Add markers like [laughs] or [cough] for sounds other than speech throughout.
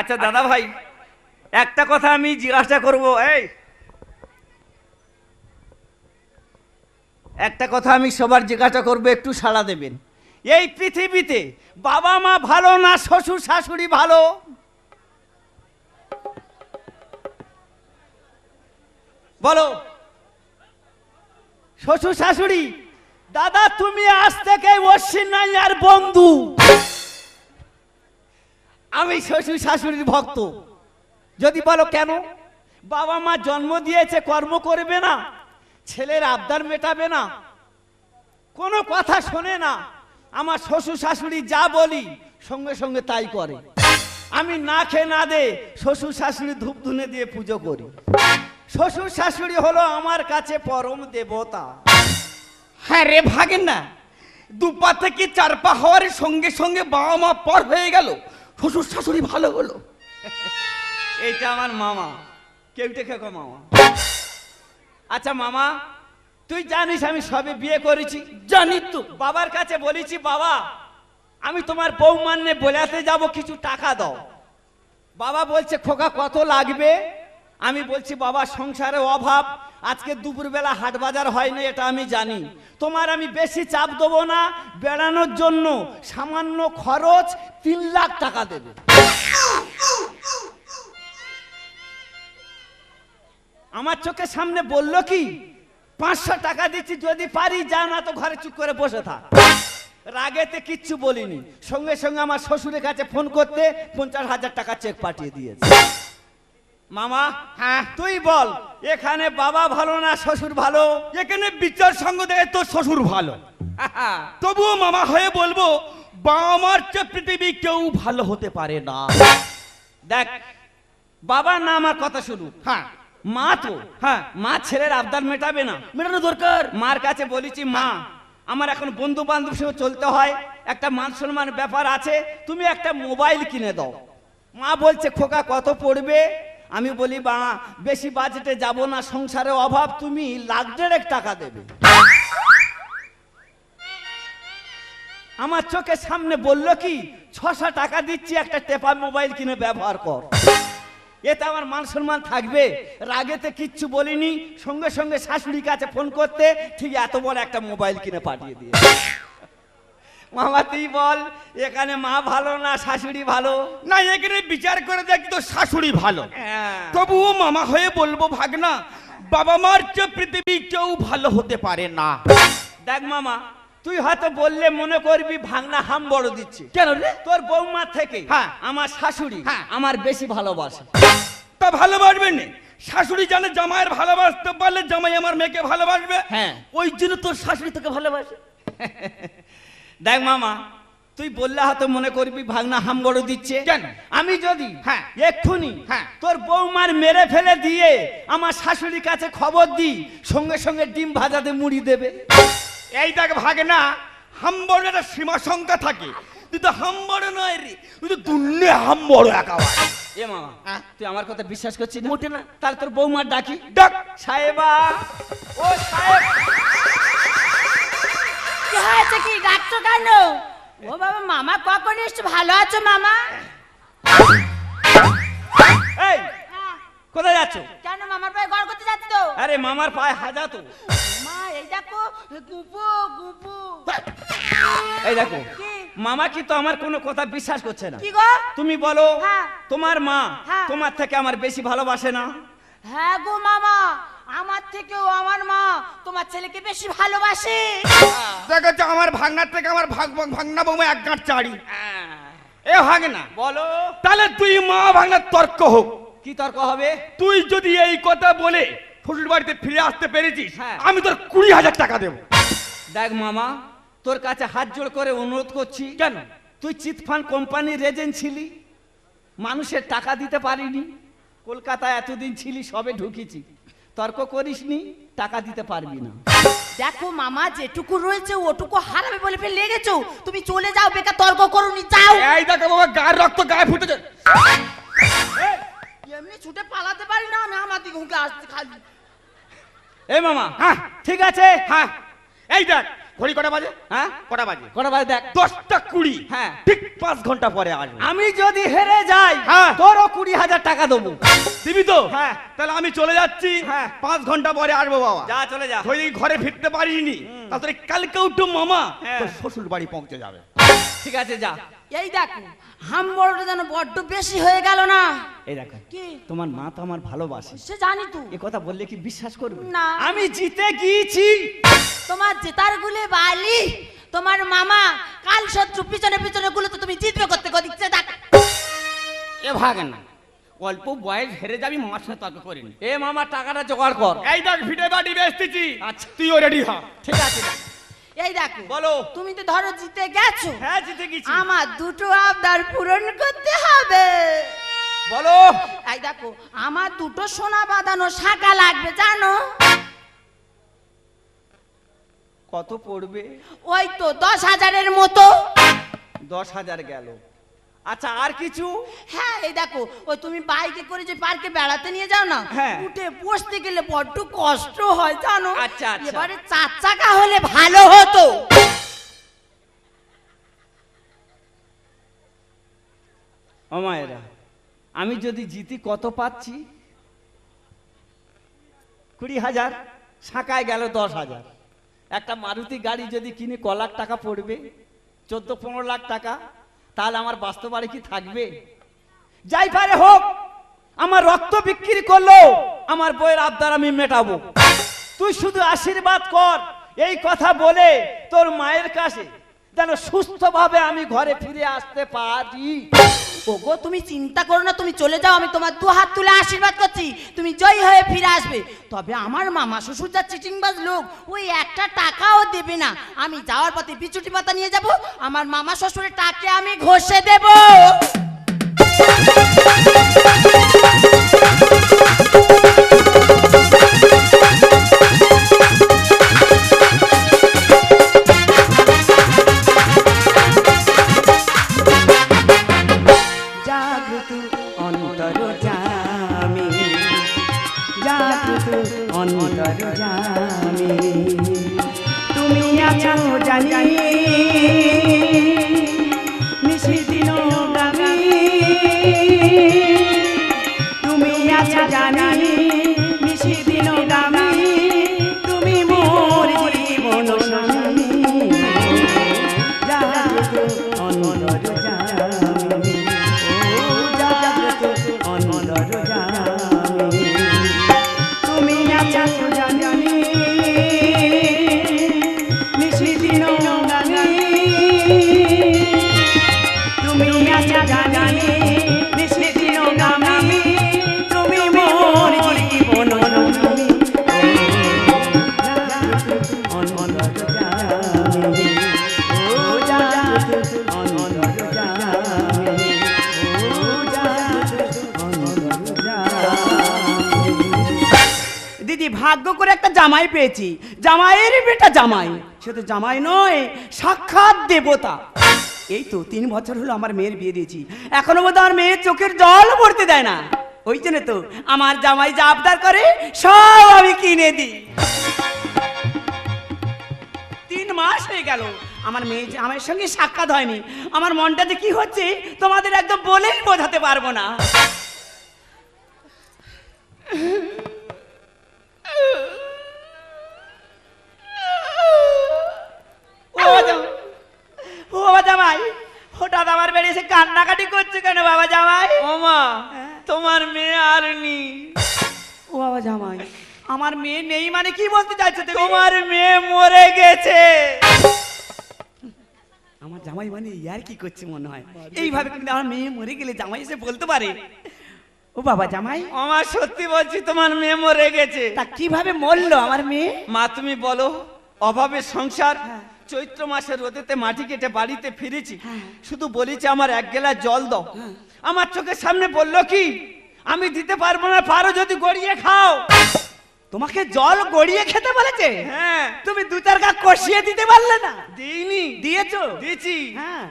আচ্ছা দাদা ভাই, একটা কথা আমি জিজ্ঞাসা করব, এই। একটা কথা আমি সবার জিজ্ঞাসা করব, একটু সাড়া দেবেন। এই পৃথিবীতে বাবা মা ভালো না শ্বশুর শাশুড়ি ভালো? বলো। শ্বশুর শাশুড়ি, দাদা তুমি আজ থেকে অশ্বিন নাই আর বন্ধু। আমি শ্বশুর শাশুড়ির ভক্ত। যদি বলো কেন? বাবা মা জন্ম দিয়েছে, কর্ম করবে না, ছেলের আবদার মেটাবে না, কোনো কথা শোনে না, আমার শ্বশুর শাশুড়ি যা বলি সঙ্গে সঙ্গে তাই করে। আমি না খেয়ে না দে, শ্বশুর শাশুড়ি ধূপ ধুনে দিয়ে পুজো করি। শ্বশুর শাশুড়ি হলো আমার কাছে পরম দেবতা। হ্যাঁ রে ভাগেন না দুপা থেকে চারপা হওয়ার সঙ্গে সঙ্গে বাবা মা পর হয়ে গেল? শ্বশুর শাশুড়ি ভালো হলো। [laughs] এইটা আমার মামা। কেউটে খেকো মামা। আচ্ছা মামা তুই জানিস আমি সবে বিয়ে করেছি। জানি তো। বাবার কাছে বলেছি বাবা আমি তোমার বউ মান্যে বোলাতে যাব কিছু টাকা দাও। বাবা বলছে খোকা কত লাগবে? আমি বলছি বাবা সংসারে অভাব আজকে দুপুরবেলা হাট বাজার হয়নি, এটা আমি জানি। তোমার আমি বেশি চাপ দেবো না, বেড়ানোর জন্য সামান্য খরচ তিন লাখ টাকা দেবে। আমার চোখের সামনে বলল কি, পাঁচশো টাকা দিচ্ছি, যদি পারি, যা না তো ঘরে চুপ করে বসে থাক। রাগেতে কিচ্ছু বলিনি। সঙ্গে সঙ্গে আমার শ্বশুরের কাছে ফোন করতে পঞ্চাশ হাজার টাকা চেক পাঠিয়ে দিয়েছে। মামা হ্যাঁ তুই বল এখানে বাবা ভালো না শ্বশুর ভালো? এখানে বিচার সঙ্গ দেখে তোর শ্বশুর ভালো। তবুও মামা হয়ে বলব বাবা মার চেয়ে পৃথিবী কেউ ভালো হতে পারে না। দেখ বাবা না আমার কথা শুরু হ্যাঁ। মা তো হ্যাঁ। মা ছেলের আবদার মেটাবে না। মেটানো দরকার। মার কাছে বলেছি মা আমার এখন বন্ধু বান্ধব সঙ্গে চলতে হয় একটা মান সম্মান ব্যাপার আছে তুমি একটা মোবাইল কিনে দাও। মা বলছে খোকা কত পড়বে? আমি বলি, বা, বেশি বাজেটে যাব না, সংসারে অভাব, তুমি লাখ দেড়েক টাকা দেবে। আমার চোখের সামনে বলল কি, ছশো টাকা দিচ্ছি, একটা টেপা মোবাইল কিনে ব্যবহার কর। এতে আমার মান সম্মান থাকবে। রাগেতে কিচ্ছু বলিনি, সঙ্গে সঙ্গে শাশুড়ির কাছে ফোন করতে, ঠিক এত বড় একটা মোবাইল কিনে পাঠিয়ে দিয়ে মামা তুই বল এখানে মা ভালো না শাশুড়ি ভালো? না এখানে বিচার করে দেখি তো শাশুড়ি ভালো। হ্যাঁ। তবুও মামা হয়ে বলব ভাগনা বাবা মার চেয়ে পৃথিবী কেউ ভালো হতে পারে না। দেখ মামা তুই হয়তো বললে মনে করবি ভাঙনা হাম বড় দিচ্ছে। কেন রে? তোর বৌমা থেকে হ্যাঁ। আমার শাশুড়ি হ্যাঁ। আমার বেশি ভালোবাসে। তা ভালোবাসবে না। শাশুড়ি জানে জামাইয়ের ভালোবাসতে পারলে জামাই আমার মেয়েকে ভালোবাসবে। হ্যাঁ। ওই জন্য তোর শাশুড়ি তোকে ভালোবাসে। [laughs] দেখ মামা তুই বললে হয়তো মনে করবি ভাগনা হাম বড় দিচ্ছে কেন? আমি যদি হ্যাঁ। এক্ষুনি হ্যাঁ। তোর বৌমার মেরে ফেলে দিয়ে আমার শাশুড়ির কাছে খবর দিই সঙ্গে সঙ্গে ডিম ভাজাতে মুড়ি দেবে এই দেখ ভাগনা হাম্বড় একটা সীমা সংখ্যা থাকে তুই তো হাম্বড় নয় রে তুই তো দুন্নে হাম্বড় একাবার এ মামা হ্যাঁ। তুই আমার কথা বিশ্বাস করছিস মোটে না তাহলে তোর বৌমার ডাকি ডাক সাহেবা ও সাহেব কি হয়েছে কি? ডাকছো কেন? ও বাবা মামা কখন এসছো? ভালো আছো মামা? এই কোথায় যাচ্ছ? কেন মামার পায়ে ঘর করতে যাচ্ছ? তো আরে মামার পায়ে হাজা তো। মা এই দেখো গুপু গুপু। এই দেখো মামা কি তো আমার কোনো কথা বিশ্বাস করছে না? কি গো? তুমি বলো হ্যাঁ। তোমার মা হ্যাঁ। তোমার থেকে আমার বেশি ভালোবাসে না? হ্যাঁ গো মামা আমার থেকেও আমার মা তোমার ছেলেকে বেশি ভালোবাসে। দেখেছ আমার ভাগনার থেকে আমার ভাগ ভাগ- ভাগনা বৌমা এক গাঁট চাড়ি। এ ভাগে না বলো। তাহলে তুই মা ভাগনার তর্ক হোক। কি তর্ক হবে? তুই যদি এই কথা বলে শ্বশুর বাড়িতে ফিরে আসতে পেরেছিস হ্যাঁ। আমি তোর কুড়ি হাজার টাকা দেবো। দেখ মামা তোর কাছে হাত জোড় করে অনুরোধ করছি। কেন? তুই চিটফান্ড কোম্পানির এজেন্ট ছিলি। মানুষের টাকা দিতে পারিনি। কলকাতায় এতদিন ছিলি সবে ঢুকেছি। তর্ক করিসনি টাকা দিতে পারবি না। দেখো মামা যেটুকু রয়েছে ওটুকু হারাবে বলে ফেলে লেগেছো তুমি চলে যাও বেকার তর্ক করুনি যাও। এই দেখো বাবা গায়ের রক্ত গায়ে ফুটে যায় এমনি ছুটে পালাতে পারি না আমি আমার দিকে হুঁকে আসতে খালি। এ মামা হ্যাঁ। ঠিক আছে? হ্যাঁ। এই দেখ ঘড়ি কটা বাজে? হ্যাঁ? কটা বাজে? কটা বাজে দেখ। দশটা কুড়ি। হ্যাঁ। ঠিক পাঁচ ঘণ্টা পরে আসব। আমি যদি হেরে যাই হ্যাঁ। তোরও কুড়ি হাজার টাকা দেবো। দিবি তো? হ্যাঁ। তাহলে আমি চলে যাচ্ছি। হ্যাঁ। পাঁচ ঘণ্টা পরে আসব বাবা। যা চলে যা। ওই ঘরে ফিরতে পারিনি। তাহলে কালকে উঠো মামা। হ্যাঁ। তোর শ্বশুর বাড়ি পৌঁছে যাবে। ঠিক আছে যা। এই দেখো হাম বড়টা যেন বড্ড বেশি হয়ে গেল না। এই দেখো কি? তোমার মা তো আমার ভালোবাসে। সে জানি তো। এ কথা বললে কি বিশ্বাস করবে? না। আমি জিতে গিয়েছি। তোমার জেতার গুলে বালি তোমার মামা কাল শত্রু পিছনে পিছনে গুলো তো তুমি জিতবে করতে দিচ্ছে দেখ। এ ভাগ না অল্প বয়স হেরে যাবি মামার সাথে তর্ক করিনি। এ মামা টাকাটা জোগাড় কর। এই দেখ ভিটে বাড়ি বেচতেছি। আচ্ছা। তুইও রেডি হ। ঠিক আছে এই দেখো বলো। তুমি তো ধরো জিতে গেছো। হ্যাঁ জিতে গেছি। আমার দুটো আবদার পূরণ করতে হবে। বলো। এই দেখো আমার দুটো সোনা বাঁধানো শাখা লাগবে জানো? কত পড়বে? ওই তো দশ হাজারের মতো। দশ হাজার গেল। আচ্ছা আর কিছু? হ্যাঁ এই দেখো ওই তুমি বাইকে করে যে পার্কে বেড়াতে নিয়ে যাও না হ্যাঁ। উঠে বসতে গেলে বড্ড কষ্ট হয় জানো? আচ্ছা, আচ্ছা। এবারে চার চাকা হলে ভালো হতো। অমায়েরা আমি যদি জিতি কত পাচ্ছি? কুড়ি হাজার শাঁকায় গেল দশ হাজার। একটা মারুতি গাড়ি যদি কিনি ক লাখ টাকা পড়বে? চোদ্দ পনেরো লাখ টাকা। তাহলে আমার বাস্তব বাড়ি কি থাকবে? যাই পারে হোক, আমার রক্ত বিক্রি করল আমার বইয়ের আবদার আমি মেটাবো। তুই শুধু আশীর্বাদ কর, এই কথা বলে তোর মায়ের কাছে যেন সুস্থভাবে আমি ঘরে ফিরে আসতে পারি। ওগো, তুমি চিন্তা করো না, তুমি চলে যাও, আমি তোমার দু হাত তুলে আশীর্বাদ করছি। তুমি জয়ী হয়ে ফিরে আসবে। তবে আমার মামা শ্বশুর যা চিটিংবাজ লোক, ওই একটা টাকাও দেবে না। আমি যাওয়ার পথে বিচুটি পাতা নিয়ে যাব, আমার মামা শ্বশুরের টাকে আমি ঘষে দেব। জানি ভাগ্য করে একটা জামাই পেয়েছি। জামাইয়ের বেটা জামাই। শুধু জামাই নয়, সাক্ষাৎ দেবতা। এই তো তিন বছর হলো আমার মেয়ের বিয়ে দিয়েছি। এখনও বোধ আমার মেয়ের চোখের জল ভরতে দেয় না। ওই জন্য তো আমার জামাই যা আবদার করে, সব আমি কিনে দিই। তিন মাস হয়ে গেল। আমার মেয়ে যে আমার সঙ্গে সাক্ষাৎ হয়নি। আমার মনটা যে কি হচ্ছে, তোমাদের একদম বলেই বোঝাতে পারব না। এসে কান্নাকাটি করছে কেন বাবা জামাই? ও মা তোমার মেয়ে আর নি ও বাবা জামাই আমার মেয়ে নেই মানে কি বলতে চাইছো তুমি? তোমার মেয়ে মরে গেছে। আমার জামাই মানে ইয়ার কি করছে মনে হয়? এইভাবে কিন্তু আমার মেয়ে মরে গেলে জামাই এসে বলতে পারে? ও বাবা জামাই। আমার সত্যি বলছি তোমার মেয়ে মরে গেছে। তা কীভাবে মরলো আমার মেয়ে? মা তুমি বলো অভাবের সংসার চৈত্র মাসের রোদেতে মাটি কেটে বাড়িতে ফিরেছি। শুধু বলেছি আমার এক গেলা জল দাও। আমার চোখের সামনে বলল কি আমি দিতে পারব না পারো যদি গড়িয়ে খাও। তোমাকে জল গড়িয়ে খেতে বলেছে? হ্যাঁ। তুমি দু চার গা কষিয়ে দিতে পারলে না? দিইনি। দিয়েছ? দিয়েছি। হ্যাঁ।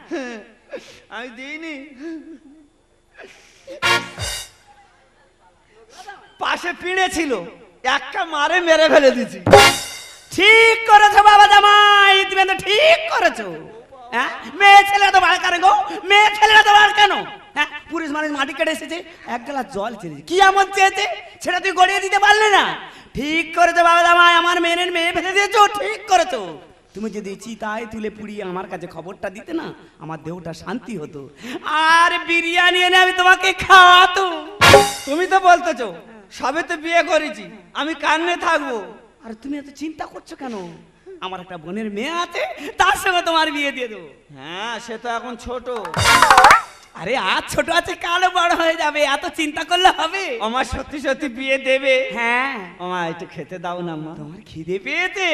আমি দিইনি। পাশে পিড়ে ছিল। একটা মারে মেরে ফেলে দিছি ঠিক করেছ, বাবা জামাই। তুমি তো ঠিক করেছ। হ্যাঁ? মেয়ে ছেলে তো বার কেন গো? মেয়ে ছেলেরা তো বার কেন? হ্যাঁ? পুরুষ মানুষ মাটি কেটে এসেছে, এক গ্লাস জল চেয়েছে কি এমন চেয়েছে? সেটা তুই গড়িয়ে দিতে পারলে না। ঠিক করেছ, বাবা জামাই, আমার মেয়ের মেয়ে ফেলে দিয়েছ, ঠিক করেছ। তুমি যদি চিতায় তুলে পুড়িয়ে আমার কাছে খবরটা দিতে না, আমার দেহটা শান্তি হতো। আর বিরিয়ানি এনে আমি তোমাকে খাওয়াতো। তুমি তো বলতেছো, সবে তো বিয়ে করেছি, আমি কান্নে থাকব। আর তুমি এত চিন্তা করছ কেন? আমার একটা বোনের মেয়ে আছে তার সঙ্গে তোমার বিয়ে দিয়ে দেবো। হ্যাঁ সে তো এখন ছোট। আরে আজ ছোট আছে কালো বড় হয়ে যাবে এত চিন্তা করলে হবে? আমার সত্যি সত্যি বিয়ে দেবে। হ্যাঁ। আমা একটু খেতে দাও না মা। তোমার খিদে পেয়েছে?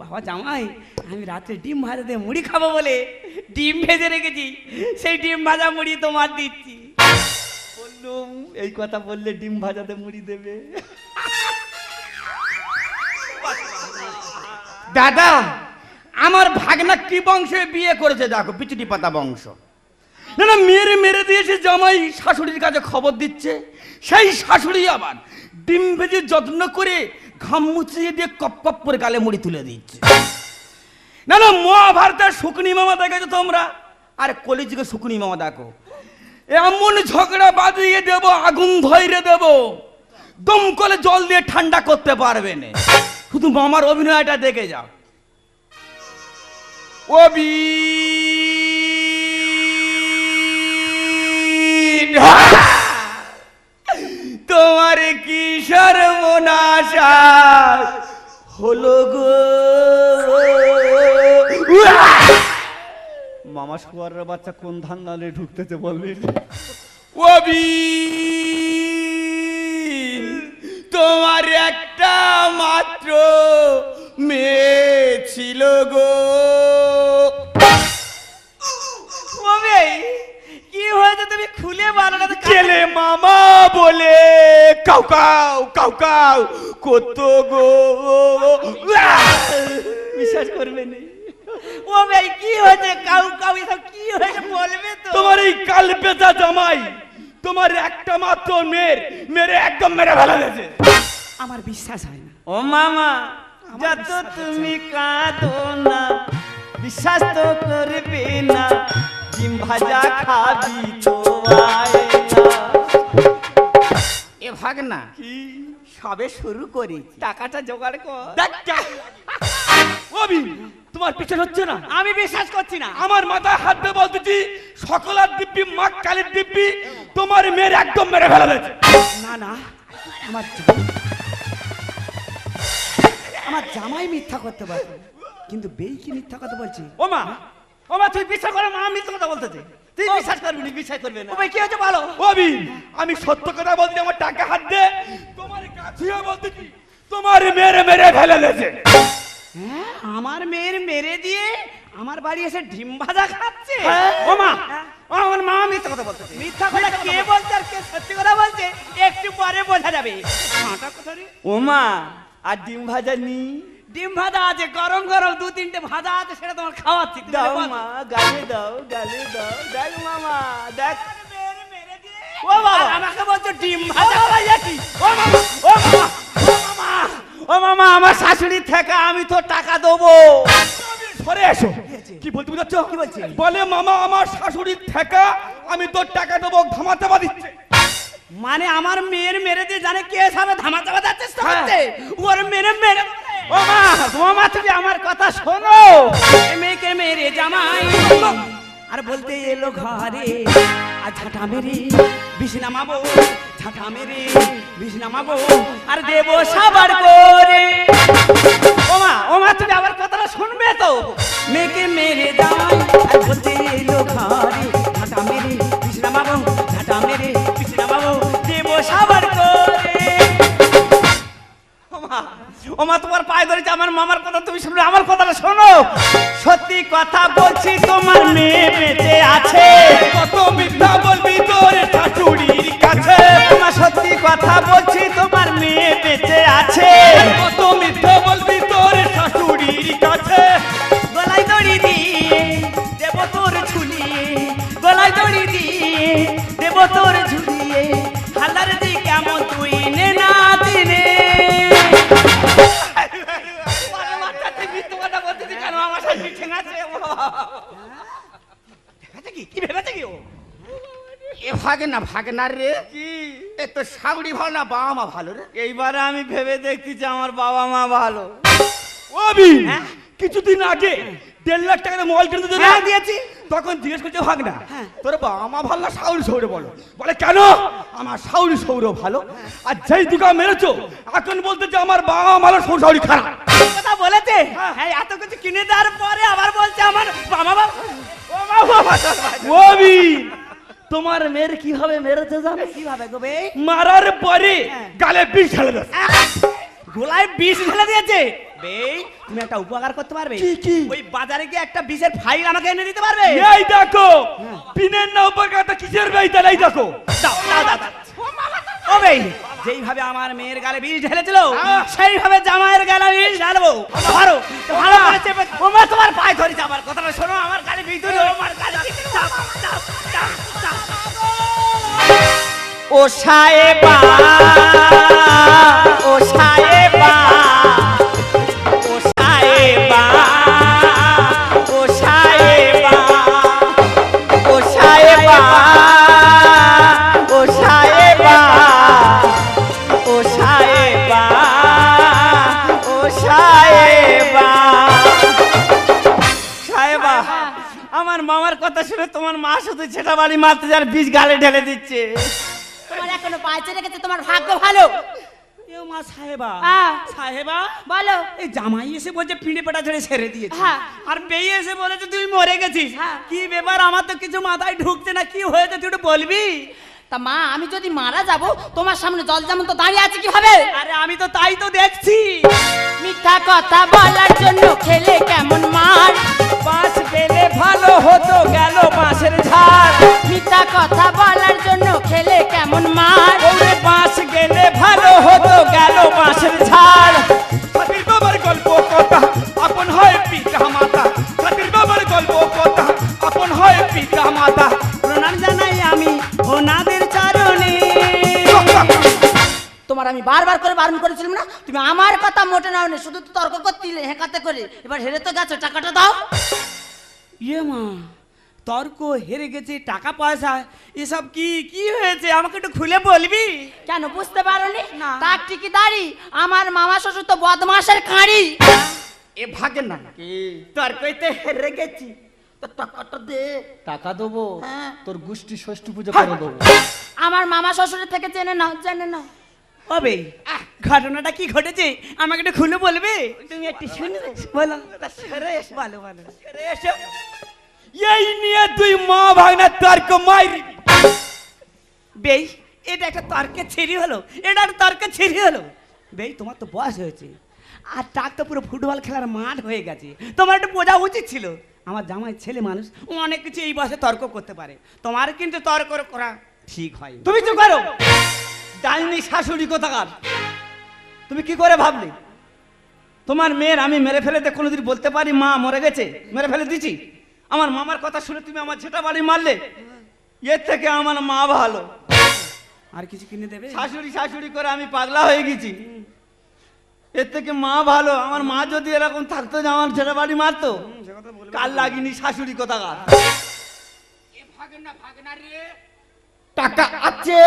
বাবা জামাই আমি রাত্রে ডিম ভাজা দিয়ে মুড়ি খাব বলে ডিম ভেজে রেখেছি। সেই ডিম ভাজা মুড়ি তোমার দিচ্ছি। বললুম এই কথা বললে ডিম ভাজাতে মুড়ি দেবে। দাদা, আমার ভাগনা কি বংশে বিয়ে করেছে দেখো, পিচুটি পাতা বংশ। না না, মেরে মেরে দিয়েছে জামাই শাশুড়ির কাছে খবর দিচ্ছে, সেই শাশুড়ি আবার ডিম ভেজে যত্ন করে ঘাম মুছিয়ে দিয়ে কপ করে গালে মুড়ি তুলে দিচ্ছে। না না, মহাভারতের শুকনি মামা দেখেছ তোমরা? আর কলিযুগে শুকনি মামা দেখো। এমন ঝগড়া বাঁধিয়ে দেবো, আগুন ধৈরে দেবো, দমকলে জল দিয়ে ঠান্ডা করতে পারবে না। শুধু মামার অভিনয়টা দেখে যাও। অবি তোমার কি সর্বনাশা হলো গো? মামা শুয়ারের বাচ্চা কোন ধান ঢুকতেছে বলবি? অবি তোমার একটা মাত্র মেয়ে ছিল গো। কি হয়েছে তুমি খুলে বলো না ছেলে মামা বলে কাউ কাউ কাউ কাউ কত গো? বিশ্বাস করবে না। ও ভাই কি হয়েছে? কাউ কাউ এসব কি হয়েছে বলবে তো? তোমার এই কাল পেঁচা জামাই তোমার একটা মাত্র মেয়ের মেরে একদম মেরে ভালো দিয়েছে আমার বিশ্বাস হয় না। ও মামা যত তুমি কাঁদো না বিশ্বাস তো করবে না ডিম ভাজা খাবি তো আয় না। এ ভাগনা সবে শুরু করি টাকাটা জোগাড় কর। দেখ অবি তোমার পিছনে হচ্ছে না? আমি বিশ্বাস করছি না। আমার মাথায় হাত দিয়ে বলতেছি সকলার দিব্যি মা কালীর দিব্যি তোমার মেয়ের একদম মেরে ফেলা দিয়েছে না না আমার আমার জামাই মিথ্যা করতে পারে কিন্তু বেই কি মিথ্যা কথা বলছি? ও মা ও মা তুই বিশ্বাস করে মা মিথ্যা কথা বলতেছে। তুই বিশ্বাস করবি না বিশ্বাস করবে না। ভাই কি হয়েছে বলো? অবি আমি সত্য কথা বলছি আমার টাকা হাত দে। তোমার কাছে বলতেছি তোমার মেরে মেরে ফেলে দিয়েছে হ্যাঁ আমার মেয়ের মেরে দিয়ে আমার বাড়ি এসে ডিম ভাজা খাচ্ছে? ও মা ও আমার মা মিথ্যা কথা বলতেছে। মিথ্যা কথা কে বলছে আর কে সত্যি কথা বলছে একটু পরে বোঝা যাবে। মাটা কথা রে? ও মা আর ডিম ভাজা নি? ডিম ভাজা আছে গরম গরম দু তিনটে ভাজা আছে সেটা তোমার খাওয়াচ্ছি দাও বলো। মা গালে দাও গালে দাও। দেখ মামা দেখ। ও বাবা। আমাকে বলছো ডিম ভাজা। ও বাবা, কি? ও মামা ও মামা ও মামা আমার শাশুড়ির থেকে আমি তো টাকা দেবো। সরে এসো। কি বলতে বুঝাচ্ছ? কি বলছে? বলে মামা আমার শাশুড়ির ঠেকা আমি তোর টাকা দেবো ধামাতে দিচ্ছে। মানে আমার মেয়ের মেরে দিয়ে জানে কে সাবে ধামা চাপা যাচ্ছে হ্যাঁ। ওর মেরে মেরে ও মা ও তুমি আমার কথা শোনো। মেয়েকে মেরে জামাই। আর বলতে এলো ঘরে আর ঝাঁটা মেরে বিষ নামাবো ঝাঁটা মেরে বিষ নামাবো আর দেবো সাবার করে। ভাগে না ভাগে না রে? কি? এ তো শাশুড়ি ভালো না বাবা মা ভালো রে। এইবারে আমি ভেবে দেখতেছি আমার বাবা মা ভালো। ওবি কিছুদিন আগে দেড় লাখ টাকা মোবাইল কিনতে হ্যাঁ, দিয়েছি। তখন জিজ্ঞেস করছে ভাগ না তোর বাবা মা ভালো না শাউরি সৌরে বলো? বলে কেন? আমার শাউরি সৌর ভালো। আর যেই দিকে মেরেছো এখন বলতে যে আমার বাবা মা ভালো সৌর শাউরি খারাপ। কথা বলেছে? হ্যাঁ। এত কিছু কিনে দেওয়ার পরে আবার বলছে আমার বাবা বাবা ও বাবা ওবি তোমার মেয়ের কীভাবে মেরেছে জানো? কীভাবে গো বে মারার পরে গালে বিষ ঢেলে দেয় গোলায় বিষ ঢেলে দিয়েছে। বে তুমি একটা উপকার করতে পারবে। কি, কি? ওই বাজারে গিয়ে একটা বিষের ফাইল আমাকে এনে দিতে পারবে। এই দেখো পিনের না উপকারটা কিসের বেইতা এই দেখো। দাও দাও দাও। ও বে যেইভাবে আমার মেয়ের গালে বিষ ঢেলেছিল সেইভাবে জামাইয়ের গালে বিষ ঢালবো। ভালো ভালো করে চেপে ও তোমার পায়ে ধরেছে আমার কথাটা শোনো আমার গালে বিষ ধরে আমার গালে ও সাহেবা। মামার কথা শুনে তোমার মা শুধু ছেটা বাড়ি মারতে যার বীজ গালে ঢেলে দিচ্ছে। তোমার এখনও বাঁচে রেখেছে তোমার ভাগ্য ভালো। এ মা সাহেবা। সাহেবা বলো। এই জামাই এসে বলছে পিঁড়ে পেটা ঝরে ছেড়ে দিয়েছে। হ্যাঁ। আর বেয়ে এসে বলেছে তুই মরে গেছিস। হ্যাঁ। কি ব্যাপার আমার তো কিছু মাথায় ঢুকছে না কি হয়েছে তুই একটু বলবি? তা মা আমি যদি মারা যাব তোমার সামনে জল যেমন তো দাঁড়িয়ে আছে কীভাবে আরে আমি তো তাই তো দেখছি। মিথ্যা কথা বলার জন্য খেলে কেমন মার? বাঁশ পেলে ভালো হতো গেল বাঁশের ঝাড় মিথ্যা কথা বলার জন্য খেলে কেমন মার? বাঁশ গেলে ভালো হতো গেল বারণ করেছিলাম না? তুমি আমার কথা মোটে নাও না শুধু তো তর্ক করছিলে হেঁকাতে করে। এবার হেরে তো গেছো টাকাটা দাও। ইয়ে মা তর্ক হেরে গেছে টাকা পয়সা এসব কি কি হয়েছে? আমাকে একটু খুলে বলবি? কেন বুঝতে পারোনি? তার ঠিকই দাঁড়ি আমার মামা শ্বশুর তো বদমাসের কাঁড়ি এ ভাগে না। কি? তোর কইতে হেরে গেছি। তো টাকাটা দে। টাকা দেবো? হ্যাঁ। তোর গোষ্ঠী ষষ্ঠী পুজো করে দেবো। আমার মামা শ্বশুরের থেকে জেনে নাও জেনে নাও। হবে ঘটনাটা কি ঘটেছে? আমাকে একটু খুলে বলবে? তুমি একটু শুনবে বলো। ভালো সেরে এই নিয়ে তুই মা ভাগনা তর্ক মাইরি বেই এটা একটা তর্কের ছেড়ি হলো। এটা একটা তর্কের ছেড়ি হলো। বেই তোমার তো বয়স হয়েছে। আর টাক তো পুরো ফুটবল খেলার মাঠ হয়ে গেছে। তোমার একটু বোঝা উচিত ছিল। আমার জামাই ছেলে মানুষ ও অনেক কিছু এই বয়সে তর্ক করতে পারে। তোমার কিন্তু তর্ক করা ঠিক হয় তুমি চুপ করো। ডাইনি শাশুড়ি কোথাকার? তুমি কি করে ভাবলি? তোমার মেয়ের আমি মেরে ফেলেতে কোনোদিন বলতে পারি মা মরে গেছে? মেরে ফেলে দিছি আমার মামার কথা শুনে তুমি আমার ছেটা বাড়ি মারলে? এর থেকে আমার মা ভালো। আর কিছু কিনে দেবে? শাশুড়ি শাশুড়ি করে আমি পাগলা হয়ে গেছি। এর থেকে মা ভালো। আমার মা যদি এরকম থাকতো যে আমার ছেটা বাড়ি মারতো কাল লাগিনি শাশুড়ি কোথাকার? টাকা আছে।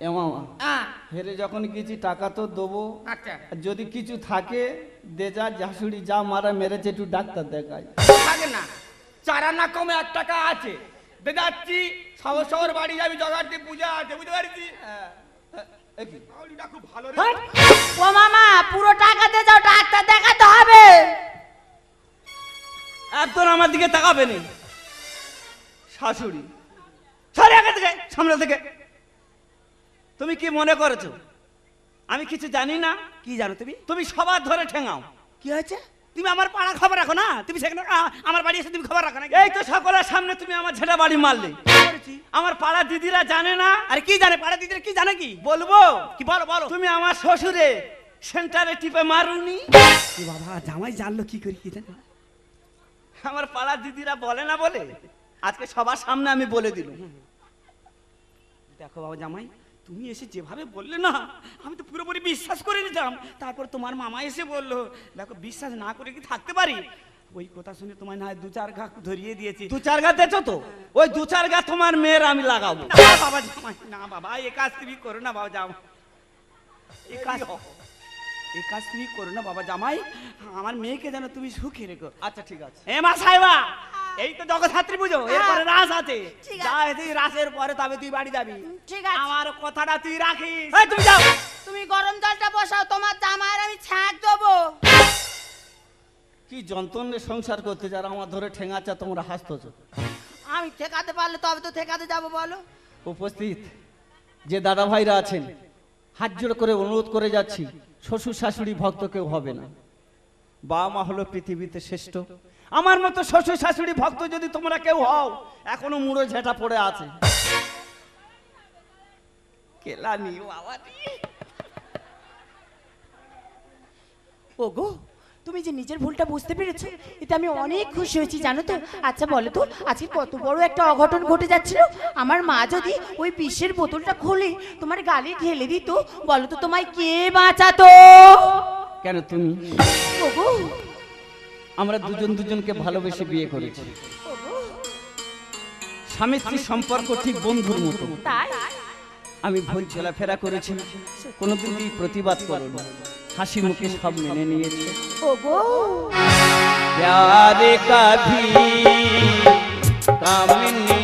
এ মামা হ্যাঁ হেরে যখন গেছি টাকা তো দেবো। আচ্ছা। আর যদি কিছু থাকে দে যা শাশুড়ি যা মারা মেরেছে একটু ডাক্তার দেখায় ভাগে না। চারা না কমে এক টাকা আছে। দে যাচ্ছি শহর শহর বাড়ি যাবি জগাড়তে পূজা আছে বুঝতে পারছি? রে। ও মামা পুরো টাকা দিয়ে যাও ডাক্তার দেখাতে হবে। একদম আমার দিকে তাকাবে নি। শাশুড়ি। সরে আগে থেকে সামনে থেকে। তুমি কি মনে করেছ? আমি কিছু জানি না। কি জানো তুমি? তুমি সবার ধরে ঠেঙাও। কি হয়েছে? তুমি আমার পাড়া খবর রাখো না? তুমি সেখানে আমার বাড়ি এসে তুমি খবর রাখো না এই তো সকলের সামনে তুমি আমার ঝেটা বাড়ি মারলে। আমার পাড়া দিদিরা জানে না? আরে কি জানে? পাড়া দিদিরা কি জানে কি? বলব? কি বলো বলো। তুমি আমার শ্বশুরে সেন্টারে টিপে মারুনি। বাবা জামাই জানলো কি করি কি জানো? আমার পাড়া দিদিরা বলে না বলে? আজকে সবার সামনে আমি বলে দিল দেখো বাবা জামাই তুমি এসে যেভাবে বললে না আমি তো পুরোপুরি বিশ্বাস করে নিতাম। তারপর তোমার মামা এসে বলল দেখো বিশ্বাস না করে কি থাকতে পারি? ওই কথা শুনে তোমার না হয় দু চার ঘা ধরিয়ে দিয়েছি। দু চার গা দেখছ তো? ওই দু চার গা তোমার মেয়ের আমি লাগাবো। না বাবা না বাবা এ কাজ তুমি করো না বাবা এ কাজ এ কাজ তুমি করো না বাবা জামাই। আমার মেয়েকে যেন তুমি সুখে রেখো। আচ্ছা ঠিক আছে। এ মা সাহেবা। এই তো জগদ্ধাত্রী পুজো এরপরে রাস আছে ঠিক যা তুই রাসের পরে তবে তুই বাড়ি যাবি। ঠিক আছে। আমার কথাটা তুই রাখিস। এই, তুমি যাও। তুমি গরম জলটা বসাও তোমার জামাইয়ের আমি ছাঁক দেবো। কি যন্ত্রণে সংসার করতে যারা আমার ধরে ঠেঙাচ্ছা তোমরা হাসতেছ? আমি ঠেকাতে পারলে তবে তো ঠেকাতে যাব বলো। উপস্থিত। যে দাদা ভাইরা আছেন হাত জোড় করে অনুরোধ করে যাচ্ছি শ্বশুর শাশুড়ি ভক্ত কেউ হবে না। বাবা মা হলো পৃথিবীতে শ্রেষ্ঠ। আমার মতো শ্বশুর শাশুড়ি ভক্ত যদি তোমরা কেউ হও এখনও মুড়ো ঝেঁটা পড়ে আছে। কেলানি বাবা ওগো তুমি যে নিজের ভুলটা বুঝতে পেরেছ এতে আমি অনেক খুশি হয়েছি জানো তো? আচ্ছা বলো তো আজকে কত বড় একটা অঘটন ঘটে যাচ্ছিল? আমার মা যদি ওই বিষের বোতলটা খুলে তোমার গালে ঢেলে দিত বলো তো তোমায় কে বাঁচাতো? কেন তুমি? ওগো আমরা দুজন দুজনকে ভালোবেসে বিয়ে করেছি। স্বামী স্ত্রী সম্পর্ক ঠিক বন্ধুর মতো। আমি ভুল চলাফেরা করেছি কোনোদিন তুই প্রতিবাদ করল হাসি মুখে সব মেনে নিয়েছি। প্যারে কাভি কামিনী